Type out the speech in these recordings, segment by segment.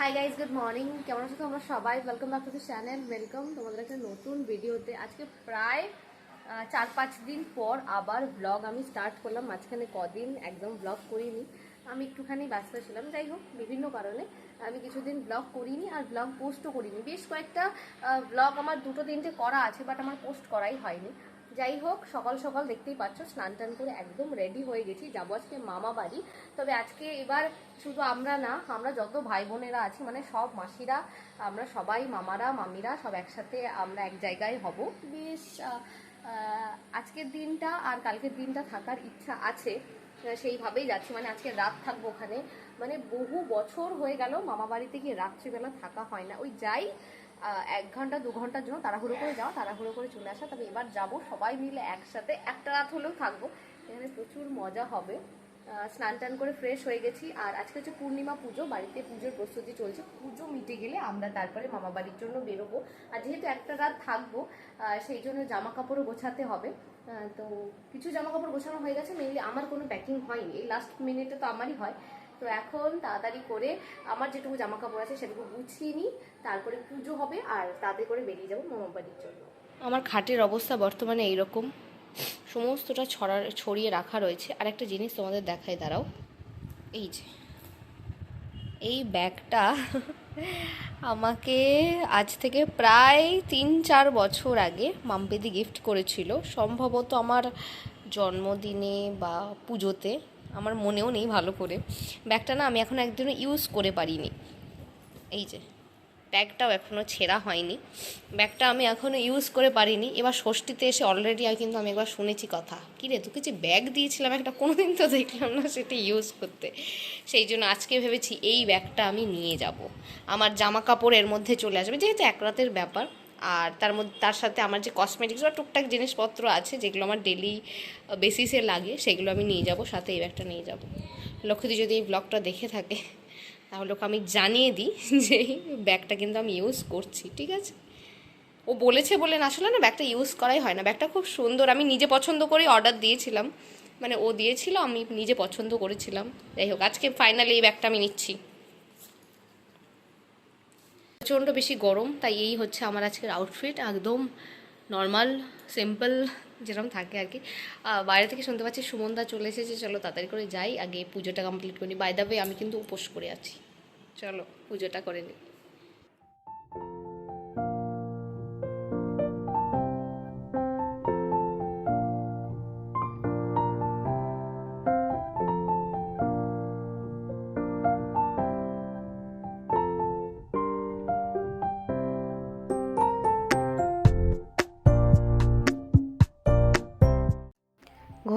Hi guys good morning কেমন আছো তোমরা সবাই? Welcome back to the channel welcome তোমাদের একটা নতুন ভিডিওতে আজকে প্রায় চার পাঁচ দিন পর আবার ব্লগ আমি স্টার্ট করলাম। মাঝখানে কদিন একদম ব্লগ করিনি। আমি একটুখানি ব্যস্ত ছিলাম। যাই হোক, বিভিন্ন কারণে আমি কিছুদিন ব্লগ করিনি আর ব্লগ পোস্টও করিনি। বেশ কয়েকটা ব্লগ আমার দুটো তিনটে করা আছে বাট আমার পোস্ট করাই হয়নি। যাই হোক সকাল সকাল দেখতেই পাচ্ছ, স্নান টান করে একদম রেডি হয়ে গেছি। যাব আজকে মামা বাড়ি। তবে আজকে এবার শুধু আমরা না, আমরা যত ভাই বোনেরা আছি মানে সব মাসিরা, আমরা সবাই, মামারা, মামিরা, সব একসাথে আমরা এক জায়গায় হব। বেশ আজকের দিনটা আর কালকের দিনটা থাকার ইচ্ছা আছে সেইভাবেই যাচ্ছি। মানে আজকে রাত থাকব ওখানে। মানে বহু বছর হয়ে গেল মামা বাড়িতে গিয়ে রাত্রিবেলা থাকা হয় না। ওই যাই এক ঘণ্টা, দু ঘণ্টার জন্য তাড়াহুড়ো করে যাওয়া তাড়াহুড়ো করে চলে আসা। তবে এবার যাব, সবাই মিলে একসাথে। একটা রাত হলেও থাকব। এখানে প্রচুর মজা হবে। স্নান টান করে ফ্রেশ হয়ে গেছি। আর আজকে হচ্ছে পূর্ণিমা পুজো। বাড়িতে পুজোর প্রস্তুতি চলছে। পুজো মিটে গেলে আমরা তারপরে মামা বাড়ির জন্য বেরোবো। আর যেহেতু একটা রাত থাকব সেই জন্য জামা কাপড়ও গোছাতে হবে। তো কিছু জামা কাপড় গোছানো হয়ে গেছে। মেনলি আমার কোনো প্যাকিং হয়নি। এই লাস্ট মিনিটে তো আমারই হয়। তো এখন তাড়াতাড়ি করে আমার যেটুকু জামা কাপড় আছে সেটুকু গুছিয়ে নিই, তারপরে পুজো হবে আর তাড়াতাড়ি করে বেরিয়ে যাব মামা জন্য। আমার খাটের অবস্থা বর্তমানে এইরকম। সমস্তটা ছড়ার, ছড়িয়ে রাখা রয়েছে। আর একটা জিনিস তোমাদের দেখাই, দাঁড়াও। এই যে, এই ব্যাগটা আমাকে আজ থেকে প্রায় তিন চার বছর আগে মাম্পিদি গিফট করেছিল। সম্ভবত আমার জন্মদিনে বা পুজোতে। আমার মনেও নেই ভালো করে। ব্যাগটা না আমি এখন একদিনও ইউজ করে পারিনি। এই যে, ব্যাগটাও এখনও ছেঁড়া হয়নি। ব্যাগটা আমি এখনও ইউজ করে পারিনি। এবার ষষ্ঠীতে এসে অলরেডি কিন্তু আমি একবার শুনেছি কথা। কী রে, তোকে যে ব্যাগ দিয়েছিলাম, একটা কোনোদিন তো দেখলাম না সেটা ইউজ করতে। সেই জন্য আজকে ভেবেছি এই ব্যাগটা আমি নিয়ে যাব। আমার জামা কাপড়ের মধ্যে চলে আসবে। যেহেতু এক রাতের ব্যাপার আর তার মধ্যে, তার সাথে আমার যে কসমেটিক্স বা টুকটাক জিনিসপত্র আছে, যেগুলো আমার ডেলি বেসিসে লাগে, সেগুলো আমি নিয়ে যাব, সাথে এই ব্যাগটা নিয়ে যাব। লক্ষ্মীদি যদি এই ব্লগটা দেখে থাকে, তাহলে ওকে আমি জানিয়ে দিই যে ব্যাগটা কিন্তু আমি ইউজ করছি, ঠিক আছে? ও বলেছে বলে না, আসলে না ব্যাগটা ইউজ করাই হয় না। ব্যাগটা খুব সুন্দর, আমি নিজে পছন্দ করে অর্ডার দিয়েছিলাম। মানে ও দিয়েছিল, আমি নিজে পছন্দ করেছিলাম। যাই হোক, আজকে ফাইনালি এই ব্যাগটা আমি নিচ্ছি। প্রচণ্ড বেশি গরম, তাই এই হচ্ছে আমার আজকের আউটফিট একদম নর্মাল সিম্পল যেরকম থাকে আর কি। বাইরে থেকে শুনতে পাচ্ছি সুমনদা চলে এসেছে, চলো তাড়াতাড়ি করে যাই, আগে পুজোটা কমপ্লিট করি। বাইদাবে আমি কিন্তু উপোস করে আছি। চলো, পুজোটা করে নিই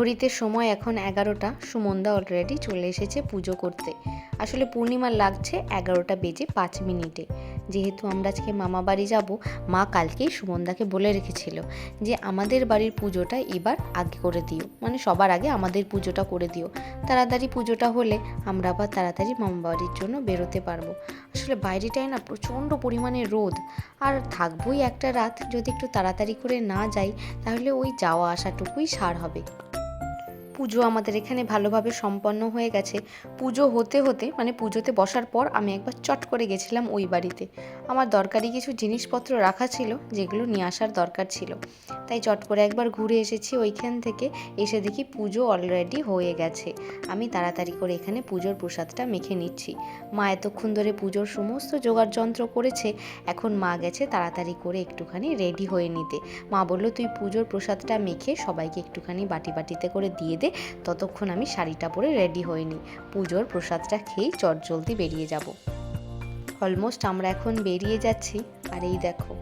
ঘড়িতে সময় এখন এগারোটা। সুমনদা অলরেডি চলে এসেছে পুজো করতে। আসলে পূর্ণিমা লাগছে এগারোটা বেজে পাঁচ মিনিটে। যেহেতু আমরা আজকে মামা বাড়ি যাব, মা কালকেই সুমনদাকে বলে রেখেছিল যে আমাদের বাড়ির পুজোটা এবার আগে করে দিও। মানে সবার আগে আমাদের পুজোটা করে দিও। তাড়াতাড়ি পুজোটা হলে আমরা আবার তাড়াতাড়ি মামা বাড়ির জন্য বেরোতে পারব। আসলে বাইরেটায় না প্রচণ্ড পরিমাণে রোদ। আর থাকবোই একটা রাত, যদি একটু তাড়াতাড়ি করে না যাই, তাহলে ওই যাওয়া আসাটুকুই সার হবে। পুজো আমাদের এখানে ভালোভাবে সম্পন্ন হয়ে গেছে। পুজো হতে হতে মানে পুজোতে বসার পর আমি একবার চট করে গেছিলাম ওই বাড়িতে। আমার দরকারি কিছু জিনিসপত্র রাখা ছিল, যেগুলো নিয়ে আসার দরকার ছিল। তাই চট করে একবার ঘুরে এসেছি ওইখান থেকে, এসে দেখি পুজো অলরেডি হয়ে গেছে। আমি তাড়াতাড়ি করে এখানে পুজোর প্রসাদটা মেখে নিচ্ছি। মা এতক্ষণ ধরে পুজোর সমস্ত জোগাড় যন্ত্র করেছে, এখন মা গেছে তাড়াতাড়ি করে একটুখানি রেডি হয়ে নিতে। মা বলল, তুই পুজোর প্রসাদটা মেখে সবাইকে একটুখানি বাটি বাটিতে করে দিয়ে দে ততক্ষণ আমি শাড়িটা পরে রেডি হয়ে নিই পুজোর প্রসাদটা খেয়েই চটজলদি বেরিয়ে যাব। অলমোস্ট আমরা এখন বেরিয়ে যাচ্ছি। আর এই দেখো,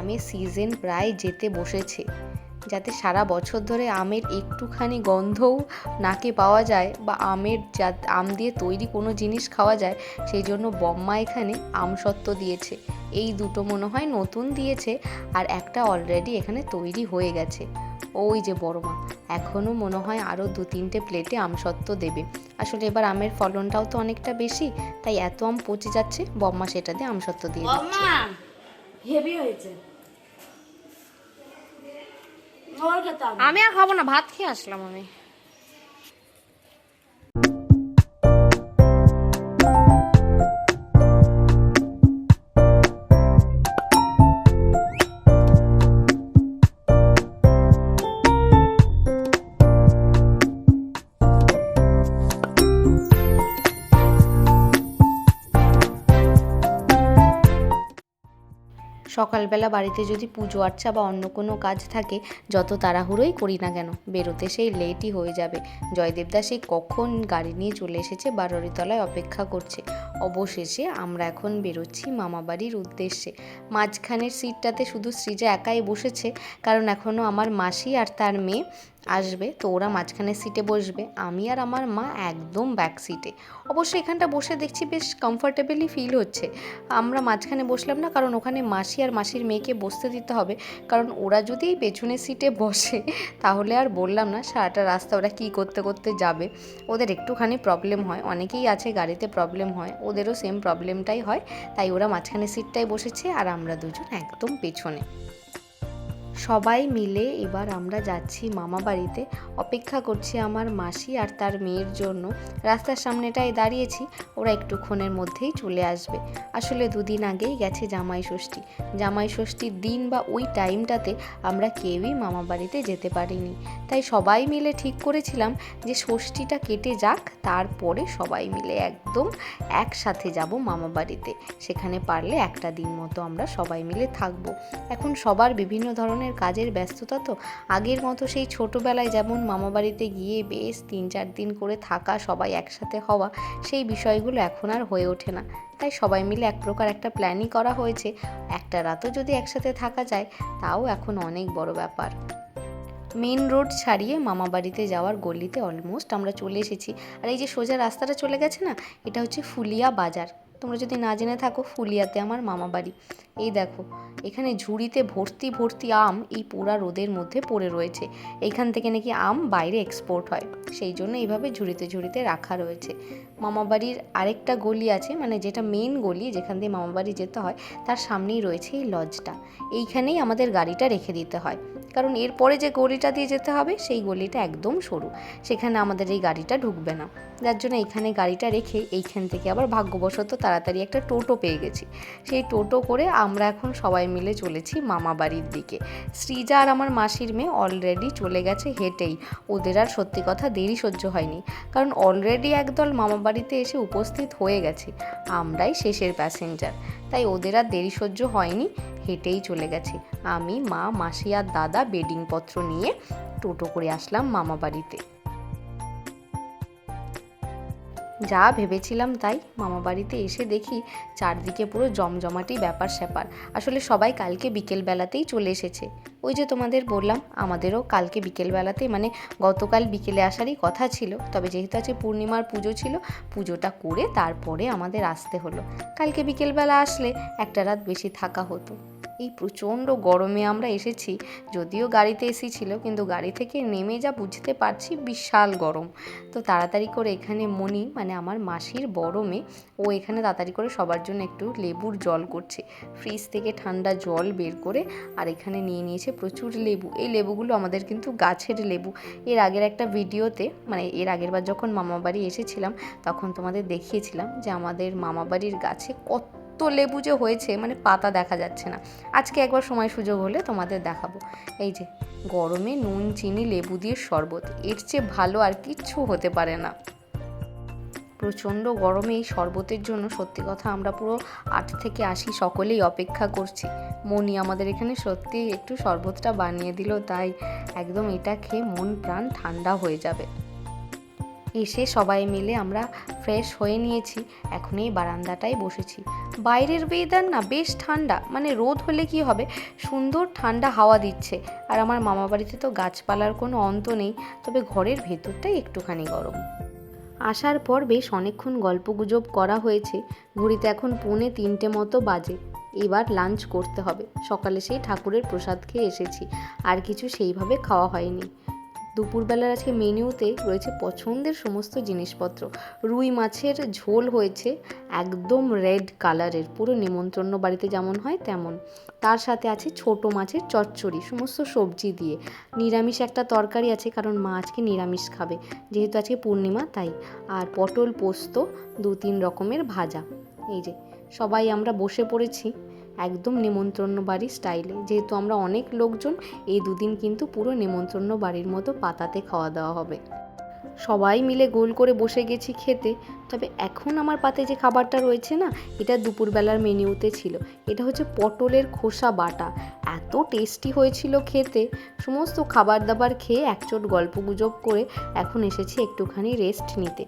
আমের সিজন প্রায় যেতে বসেছে। যাতে সারা বছর ধরে আমের একটুখানি গন্ধও নাকে পাওয়া যায় বা আমের যা আম দিয়ে তৈরি কোনো জিনিস খাওয়া যায়, সেই জন্য বম্মা এখানে আমসত্ত্ব দিয়েছে। এই দুটো মনে হয় নতুন দিয়েছে আর একটা অলরেডি এখানে তৈরি হয়ে গেছে। ওই যে বড় মা। এখনও মনে হয় আরও দু তিনটে প্লেটে আমসত্ত্ব দেবে। আসলে এবার আমের ফলনটাও তো অনেকটা বেশি তাই এত আম পচে যাচ্ছে বম্মা সেটা দিয়ে আমসত্ত্ব দিয়ে দিচ্ছে। হেভি হয়েছে। আমি আর খাব না ভাত খেয়ে আসলাম আমি। সকালবেলা বাড়িতে যদি পুজো আর্চা বা অন্য কোনো কাজ থাকে, যত তাড়াহুড়োই করি না কেন, বেরোতে সেই লেটই হয়ে যাবে। জয়দেবদা সেই কখন গাড়ি নিয়ে চলে এসেছে বারোরিতলায় অপেক্ষা করছে। অবশেষে আমরা এখন বেরোচ্ছি মামাবাড়ির উদ্দেশ্যে। মাঝখানের সিটটাতে শুধু শ্রীজা একাই বসেছে, কারণ এখনও আমার মাসি আর তার মেয়ে আসবে, তো ওরা মাঝখানে সিটে বসবে। আমি আর আমার মা একদম ব্যাক সিটে অবশ্য এখানটা বসে দেখছি বেশ কমফর্টেবলি ফিল হচ্ছে। আমরা মাঝখানে বসলাম না, কারণ ওখানে মাসি আর মাসির মেয়েকে বসতে দিতে হবে। কারণ ওরা যদি পেছনের সিটে বসে, তাহলে আর বললাম না, সারাটা রাস্তা ওরা কী করতে করতে যাবে। ওদের একটুখানি প্রবলেম হয়। অনেকেই আছে গাড়িতে প্রবলেম হয়, ওদেরও সেম প্রবলেমটাই হয়। তাই ওরা মাঝখানে সিটটাই বসেছে আর আমরা দুজন একদম পেছনে। সবাই মিলে এবার আমরা যাচ্ছি মামা বাড়িতে। অপেক্ষা করছি আমার মাসি আর তার মেয়ের জন্য। রাস্তার সামনেটায় দাঁড়িয়েছি, ওরা একটুক্ষণের মধ্যেই চলে আসবে। আসলে দুদিন আগেই গেছে জামাই ষষ্ঠী। জামাই ষষ্ঠীর দিন বা ওই টাইমটাতে আমরা কেউই মামা বাড়িতে যেতে পারিনি। তাই সবাই মিলে ঠিক করেছিলাম যে ষষ্ঠীটা কেটে যাক, তারপরে সবাই মিলে একদম একসাথে যাব মামা বাড়িতে। সেখানে পারলে একটা দিন মতো আমরা সবাই মিলে থাকব। এখন সবার বিভিন্ন ধরনের কাজের ব্যস্ততা তো আগের মতো সেই ছোটোবেলায় যেমন মামাবাড়িতে গিয়ে বেশ তিন চার দিন করে থাকা, সবাই একসাথে হওয়া, সেই বিষয়গুলো এখন আর হয়ে ওঠে না। তাই সবাই মিলে এক প্রকার একটা প্ল্যানই করা হয়েছে। একটা রাতও যদি একসাথে থাকা যায়, তাও এখন অনেক বড় ব্যাপার। মেন রোড ছাড়িয়ে মামা বাড়িতে যাওয়ার গলিতে অলমোস্ট আমরা চলে এসেছি। আর এই যে সোজা রাস্তাটা চলে গেছে না, এটা হচ্ছে ফুলিয়া বাজার। তোমরা যদি না জেনে থাকো, ফুলিয়াতে আমার মামা বাড়ি। এই দেখো, এখানে ঝুড়িতে ভর্তি ভর্তি আম এই পোড়া রোদের মধ্যে পড়ে রয়েছে। এখান থেকে নাকি আম বাইরে এক্সপোর্ট হয়। সেই জন্য এইভাবে ঝুড়িতে ঝুড়িতে রাখা রয়েছে। মামাবাড়ির আরেকটা গলি আছে মানে যেটা মেন গলি যেখান দিয়ে মামাবাড়ি যেতে হয়, তার সামনেই রয়েছে এই লজটা এইখানেই আমাদের গাড়িটা রেখে দিতে হয়। কারণ এরপরে যে গলিটা দিয়ে যেতে হবে, সেই গলিটা একদম সরু। সেখানে আমাদের এই গাড়িটা ঢুকবে না। যার জন্য এখানে গাড়িটা রেখে এইখান থেকে আবার ভাগ্যবশত তাড়াতাড়ি একটা টোটো পেয়ে গেছি। সেই টোটো করে আমরা এখন সবাই মিলে চলেছি মামা বাড়ির দিকে। শ্রীজা আর আমার মাসির মেয়ে অলরেডি চলে গেছে হেঁটেই। ওদের আর সত্যি কথা দেরি সহ্য হয়নি। কারণ অলরেডি একদল মামা বাড়িতে এসে উপস্থিত হয়ে গেছে। আমরাই শেষের প্যাসেঞ্জার তাই ওদের আর দেরি সহ্য হয়নি, হেঁটেই চলে গেছে। আমি, মা, মাসি আর দাদা বেডিংপত্র নিয়ে টোটো করে আসলাম মামা বাড়িতে যা ভেবেছিলাম তাই মামা বাড়িতে এসে দেখি চারদিকে পুরো জমজমাটি ব্যাপার স্যাপার। আসলে সবাই কালকে বিকেলবেলাতেই চলে এসেছে। ওই যে তোমাদের বললাম, আমাদেরও কালকে বিকেলবেলাতেই মানে গতকাল বিকেলে আসারই কথা ছিল। তবে যেহেতু আছে পূর্ণিমার পুজো ছিল, পুজোটা করে তারপরে আমাদের আসতে হলো। কালকে বিকেলবেলা আসলে একটা রাত বেশি থাকা হতো। এই প্রচণ্ড গরমে আমরা এসেছি। যদিও গাড়িতে এসি ছিল, কিন্তু গাড়ি থেকে নেমে যা বুঝতে পারছি বিশাল গরম। তো তাড়াতাড়ি করে এখানে মনি মানে আমার মাসির বড় মেয়ে, ও এখানে তাড়াতাড়ি করে সবার জন্য একটু লেবুর জল করছে। ফ্রিজ থেকে ঠান্ডা জল বের করে আর এখানে নিয়ে নিয়েছে প্রচুর লেবু। এই লেবুগুলো আমাদের কিন্তু গাছের লেবু। এর আগের একটা ভিডিওতে মানে এর আগের বার যখন মামাবাড়ি এসেছিলাম, তখন তোমাদের দেখিয়েছিলাম যে আমাদের মামাবাড়ির গাছে কত লেবু যে হয়েছে মানে পাতা দেখা যাচ্ছে না। আজকে একবার সময় সুযোগ হলে তোমাদের দেখাবো। এই যে, গরমে নুন, চিনি, লেবু দিয়ে শরবত, এর চেয়ে ভালো আর কিচ্ছু হতে পারে না। প্রচণ্ড গরমে এই শরবতের জন্য সত্যি কথা আমরা পুরো আট থেকে আশি সকলেই অপেক্ষা করছি। মনি আমাদের এখানে সত্যি একটু শরবতটা বানিয়ে দিল, তাই একদম এটা খেয়ে মন প্রাণ ঠান্ডা হয়ে যাবে। এসে সবাই মিলে আমরা ফ্রেশ হয়ে নিয়েছি। এখন এই বারান্দাটায় বসেছি। বাইরের ওয়েদার না বেশ ঠান্ডা মানে রোদ হলে কি হবে? সুন্দর ঠান্ডা হাওয়া দিচ্ছে। আর আমার মামা বাড়িতে তো গাছপালার কোনো অন্ত নেই, তবে ঘরের ভেতরটাই একটুখানি গরম। আসার পর বেশ অনেকক্ষণ গল্পগুজব করা হয়েছে। ঘড়িতে এখন পৌনে তিনটে মতো বাজে। এবার লাঞ্চ করতে হবে। সকালে সেই ঠাকুরের প্রসাদ খেয়ে এসেছি। আর কিছু সেইভাবে খাওয়া হয়নি। দুপুরবেলার আজকে মেনুতে রয়েছে পছন্দের সমস্ত জিনিসপত্র। রুই মাছের ঝোল হয়েছে একদম রেড কালারের, পুরো নিমন্ত্রণ বাড়িতে যেমন হয় তেমন। তার সাথে আছে ছোট মাছের চচ্চড়ি, সমস্ত সবজি দিয়ে। নিরামিষ একটা তরকারি আছে কারণ মা আজকে নিরামিষ খাবে, যেহেতু আজকে পূর্ণিমা তাই। আর পটল পোস্ত দু তিন রকমের ভাজা। এই যে, সবাই আমরা বসে পড়েছি। একদম নিমন্ত্রণ বাড়ি স্টাইলে। যেহেতু আমরা অনেক লোকজন, এই দুদিন কিন্তু পুরো নিমন্ত্রণ বাড়ির মতো পাতাতে খাওয়া দাওয়া হবে। সবাই মিলে গোল করে বসে গেছি খেতে। তবে এখন আমার পাতে যে খাবারটা রয়েছে না, এটা দুপুরবেলার মেনিউতে ছিল। এটা হচ্ছে পটলের খোসা বাটা। এত টেস্টি হয়েছিল খেতে। সমস্ত খাবার দাবার খেয়ে একচোট গল্প গুজব করে এখন এসেছি একটুখানি রেস্ট নিতে।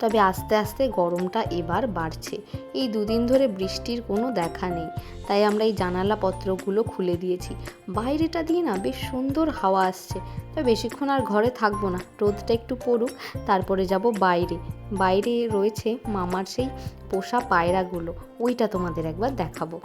তবে আস্তে আস্তে গরমটা এবার বাড়ছে। এই দুদিন ধরে বৃষ্টির কোনো দেখা নেই, তাই আমরা এই জানালা পত্রগুলো খুলে দিয়েছি। বাইরেটা দিয়ে না বেশ সুন্দর হাওয়া আসছে তবে বেশিক্ষণ আর ঘরে থাকব না, রোদটা একটু পড়ুক, তারপরে যাব বাইরে। বাইরে রয়েছে মামার সেই পোষা পায়রাগুলো, ওইটা তোমাদের একবার দেখাবো।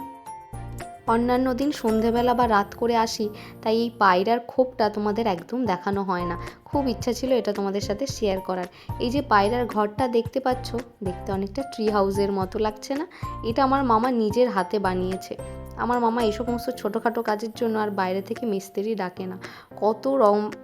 অন্যান্য দিন সন্ধেবেলা বা রাত করে আসি, তাই এই পায়রার খোপটা তোমাদের একদম দেখানো হয় না। খুব ইচ্ছা ছিল এটা তোমাদের সাথে শেয়ার করার। এই যে পায়রার ঘরটা দেখতে পাচ্ছ, দেখতে অনেকটা ট্রি হাউসের মতো লাগছে না? এটা আমার মামা নিজের হাতে বানিয়েছে। আমার মামা এই সমস্ত ছোটোখাটো কাজের জন্য আর বাইরে থেকে মিস্ত্রি ডাকে না। কত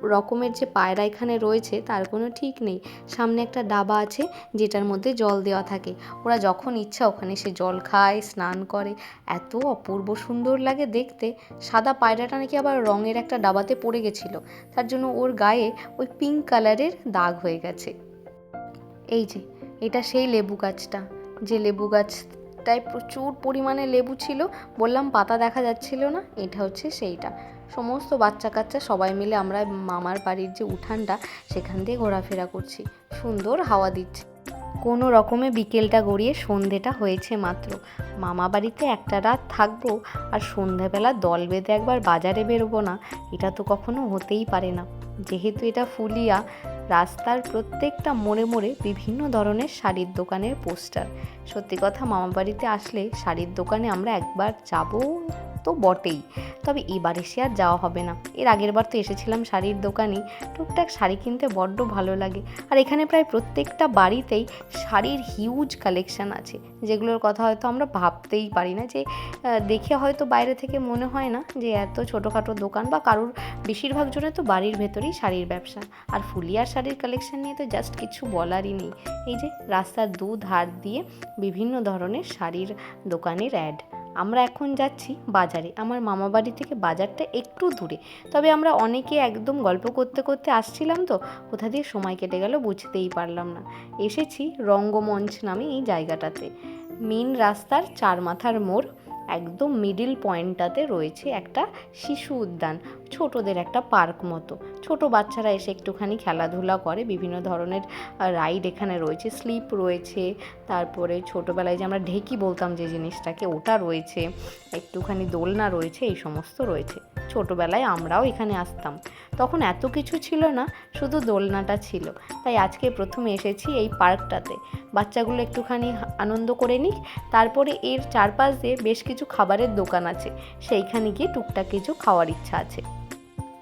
রকমের যে পায়রা এখানে রয়েছে, তার কোনো ঠিক নেই। সামনে একটা ডাবা আছে, যেটার মধ্যে জল দেওয়া থাকে। ওরা যখন ইচ্ছা ওখানে সে জল খায়, স্নান করে। এত অপূর্ব সুন্দর লাগে দেখতে। সাদা পায়রাটা নাকি আবার রঙের একটা ডাবাতে পড়ে গেছিল। তার জন্য ওর গায়ে ওই পিঙ্ক কালারের দাগ হয়ে গেছে। এই যে, এটা সেই লেবু গাছটা। যে লেবু গাছটায় প্রচুর পরিমাণে লেবু ছিল। বললাম, পাতা দেখা যাচ্ছিল না, এটা হচ্ছে সেইটা। সমস্ত বাচ্চা কাচ্চা সবাই মিলে আমরা মামার বাড়ির যে উঠানটা, সেখান দিয়ে ঘোরাফেরা করছি। সুন্দর হাওয়া দিচ্ছে। কোনো রকমে বিকেলটা গড়িয়ে সন্ধেটা হয়েছে মাত্র। মামা বাড়িতে একটা রাত থাকব আর সন্ধেবেলা দল বেঁধে একবার বাজারে বেরোবো না, এটা তো কখনো হতেই পারে না। যেহেতু এটা ফুলিয়া রাস্তার প্রত্যেকটা মোড়ে মোড়ে বিভিন্ন ধরনের শাড়ির দোকানের পোস্টার। সত্যি কথা, মামাবাড়িতে আসলে শাড়ির দোকানে আমরা একবার যাব তো বটেই। তবে এবার এসে আর যাওয়া হবে না। এর আগের বার তো এসেছিলাম শাড়ির দোকানে। টুকটাক শাড়ি কিনতে বড্ড ভালো লাগে। আর এখানে প্রায় প্রত্যেকটা বাড়িতেই শাড়ির হিউজ কালেকশন আছে। যেগুলোর কথা হয়তো আমরা ভাবতেই পারি না যে দেখে হয়তো বাইরে থেকে মনে হয় না যে এত ছোটোখাটো দোকান বা কারোর বেশিরভাগ জনের তো বাড়ির ভেতরেই শাড়ির ব্যবসা। আর ফুলিয়ার শাড়ির কালেকশন নিয়ে তো জাস্ট কিছু বলারই নেই। এই যে রাস্তার দু ধার দিয়ে বিভিন্ন ধরনের শাড়ির দোকানের অ্যাড আমরা এখন যাচ্ছি বাজারে। আমার মামা বাড়ি থেকে বাজারটা একটু দূরে। তবে আমরা অনেকে একদম গল্প করতে করতে আসছিলাম তো, কোথা দিয়ে সময় কেটে গেল বুঝতেই পারলাম না। এসেছি রঙ্গমঞ্চ নামে এই জায়গাটাতে। মেন রাস্তার চার মাথার মোড়। একদম মিডিল পয়েন্টটাতে রয়েছে একটা শিশু উদ্যান, ছোটদের একটা পার্ক মতো। ছোট বাচ্চারা এসে একটুখানি খেলাধুলা করে, বিভিন্ন ধরনের রাইড এখানে রয়েছে স্লিপ রয়েছে, তারপরে ছোটোবেলায় যে আমরা ঢেকি বলতাম যে জিনিসটাকে, ওটা রয়েছে, একটুখানি দোলনা রয়েছে, এই সমস্ত রয়েছে। ছোটোবেলায় আমরাও এখানে আসতাম। তখন এত কিছু ছিল না, শুধু দোলনাটা ছিল। তাই আজকে প্রথমে এসেছি এই পার্কটাতে। বাচ্চাগুলো একটুখানি আনন্দ করে নিক। তারপরে এর চারপাশ দিয়ে বেশ কিছু খাবারের দোকান আছে। সেইখানে গিয়ে টুকটাক কিছু খাওয়ার ইচ্ছা আছে।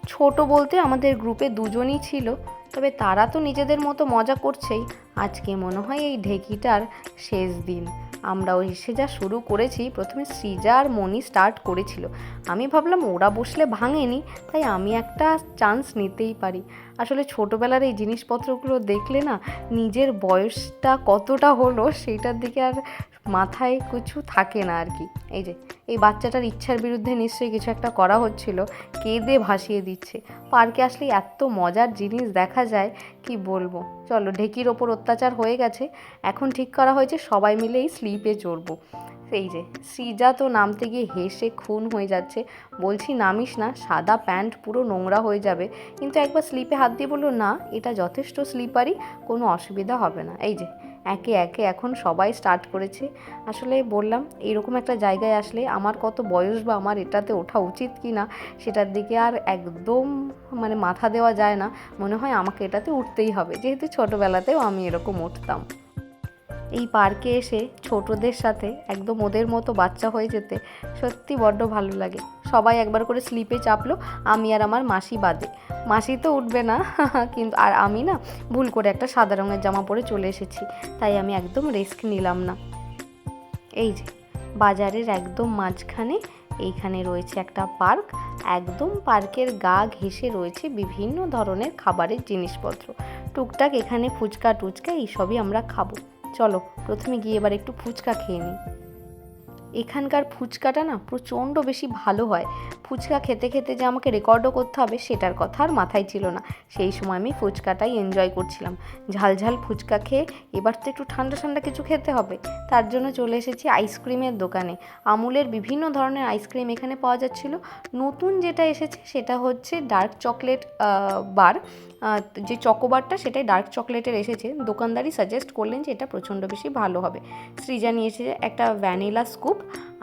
ছোট বলতে আমাদের গ্রুপে দুজনই ছিল, তবে তারা তো নিজেদের মতো মজা করছেই। আজকে মনে হয় এই ঢেকিটার শেষ দিন। আমরাও এসে যা শুরু করেছি, প্রথমে সৃজা আর মনি স্টার্ট করেছিল। আমি ভাবলাম ওরা বসলে ভাঙেনি, তাই আমি একটা চান্স নিতেই পারি। আসলে ছোটোবেলার এই জিনিসপত্রগুলো দেখলে না, নিজের বয়সটা কতটা হলো, সেটার দিকে আর মাথায় কিছু থাকে না আর কি। এই যে, এই বাচ্চাটার ইচ্ছার বিরুদ্ধে নিশ্চয়ই কিছু একটা করা হচ্ছিল, কেঁদে ভাসিয়ে দিচ্ছে। পার্কে আসলে এত মজার জিনিস দেখা যায়, কি বলব? চলো, ঢেকির ওপর অত্যাচার হয়ে গেছে, এখন ঠিক করা হয়েছে সবাই মিলে এই স্লিপে চড়বো। এই যে, সৃজা তো নামতে গিয়ে হেসে খুন হয়ে যাচ্ছে, বলছি নামিস না, সাদা প্যান্ট পুরো নোংরা হয়ে যাবে, কিন্তু একবার স্লিপে হাত দিয়ে বলল, না, এটা যথেষ্ট স্লিপারই, কোনো অসুবিধা হবে না। এই যে একে একে এখন সবাই স্টার্ট করেছে। আসলে বললাম, এরকম একটা জায়গায় আসলে আমার কত বয়স বা আমার এটাতে ওঠা উচিত কি না সেটার দিকে আর একদম মানে মাথা দেওয়া যায় না। মনে হয় আমাকে এটাতে উঠতেই হবে। যেহেতু ছোটোবেলাতেও আমি এরকম উঠতাম। এই পার্কে এসে ছোটদের সাথে একদম ওদের মতো বাচ্চা হয়ে যেতে সত্যি বড্ড ভালো লাগে। সবাই একবার করে স্লিপে চাপলো, আমি আর আমার মাসি বাদে। মাসি তো উঠবে না, কিন্তু আর আমি না ভুল করে একটা সাদা রঙের জামা পরে চলে এসেছি, তাই আমি একদম রিস্ক নিলাম না। এই যে, বাজারের একদম মাঝখানে এইখানে রয়েছে একটা পার্ক, একদম পার্কের গা ঘেঁষে রয়েছে বিভিন্ন ধরনের খাবারের জিনিসপত্র। টুকটাক এখানে ফুচকা টুচকা এইসবই আমরা খাব। চলো, প্রথমে গিয়ে এবার একটু ফুচকা খেয়ে নিই। এখানকার ফুচকাটা না প্রচণ্ড বেশি ভালো হয়। ফুচকা খেতে খেতে যে আমাকে রেকর্ডও করতে হবে সেটার কথা আর মাথায় ছিল না। সেই সময় আমি ফুচকাটাই এনজয় করছিলাম। ঝাল ঝাল ফুচকা খেয়ে এবার তো একটু ঠান্ডা ঠান্ডা কিছু খেতে হবে। তার জন্য চলে এসেছি আইসক্রিমের দোকানে। আমুলের বিভিন্ন ধরনের আইসক্রিম এখানে পাওয়া যাচ্ছিল। নতুন যেটা এসেছে সেটা হচ্ছে ডার্ক চকলেট বার যে চকোবারটা সেটাই ডার্ক চকলেটের এসেছে। দোকানদারই সাজেস্ট করলেন যে এটা প্রচণ্ড বেশি ভালো হবে। সৃজা নিয়েছে একটা ভ্যানিলা স্কুপ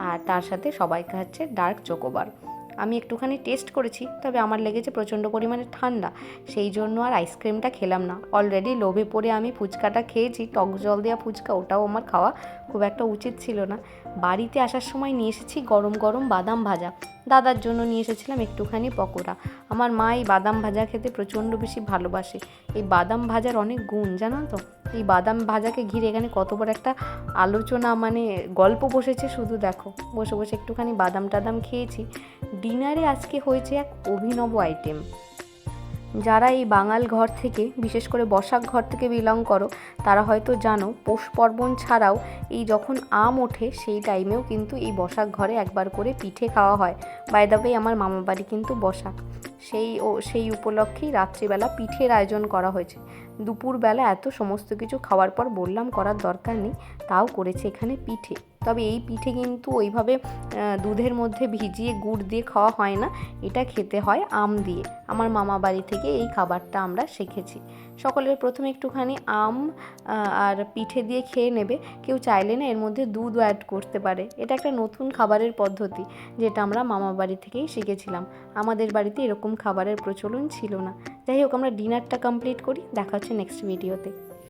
আর তার সাথে সবাই খাচ্ছে ডার্ক চকোবার আমি একটুখানি টেস্ট করেছি, তবে আমার লেগেছে প্রচণ্ড পরিমাণে ঠান্ডা। সেই জন্য আর আইসক্রিমটা খেলাম না। অলরেডি লোভে পড়ে আমি ফুচকাটা খেয়েছি, টক জল দেওয়া ফুচকা, ওটাও আমার খাওয়া খুব একটা উচিত ছিল না। বাড়িতে আসার সময় নিয়ে এসেছি গরম গরম বাদাম ভাজা। দাদার জন্য নিয়ে এসেছিলাম একটুখানি পকোড়া। আমার মা এই বাদাম ভাজা খেতে প্রচণ্ড বেশি ভালোবাসে। এই বাদাম ভাজার অনেক গুণ, জানো তো? এই বাদাম ভাজাকে ঘিরে এখানে কত বড় একটা আলোচনা মানে গল্প বসেছে। শুধু দেখো, বসে বসে একটুখানি বাদাম টাদাম খেয়েছি। ডিনারে আজকে হয়েছে এক অভিনব আইটেম যারা এই বাঙাল ঘর থেকে, বিশেষ করে বসাক ঘর থেকে বিলং করো, তারা হয়তো জানো, পৌষ পার্বণ ছাড়াও এই যখন আম ওঠে, সেই টাইমেও কিন্তু এই বসাক ঘরে একবার করে পিঠে খাওয়া হয়। বাই দ্য ওয়ে আমার মামা বাড়ি কিন্তু বসাক। সেই ও, সেই উপলক্ষেই রাত্রিবেলা পিঠের আয়োজন করা হয়েছে। দুপুরবেলা এত সমস্ত কিছু খাওয়ার পর বললাম, করার দরকার নেই। তাও করেছে এখানে পিঠে। তবে এই পিঠে কিন্তু ওইভাবে দুধের মধ্যে ভিজিয়ে গুড় দিয়ে খাওয়া হয় না। এটা খেতে হয় আম দিয়ে। আমার মামা বাড়ি থেকে এই খাবারটা আমরা শিখেছি। সকলের প্রথমে একটুখানি আম আর পিঠে দিয়ে খেয়ে নেবে। কেউ চাইলে না এর মধ্যে দুধও অ্যাড করতে পারে। এটা একটা নতুন খাবারের পদ্ধতি, যেটা আমরা মামা বাড়ি থেকেই শিখেছিলাম। আমাদের বাড়িতে এরকম খাবারের প্রচলন ছিল না। যাই হোক, আমরা ডিনারটা কমপ্লিট করি। দেখা হচ্ছে নেক্সট ভিডিওতে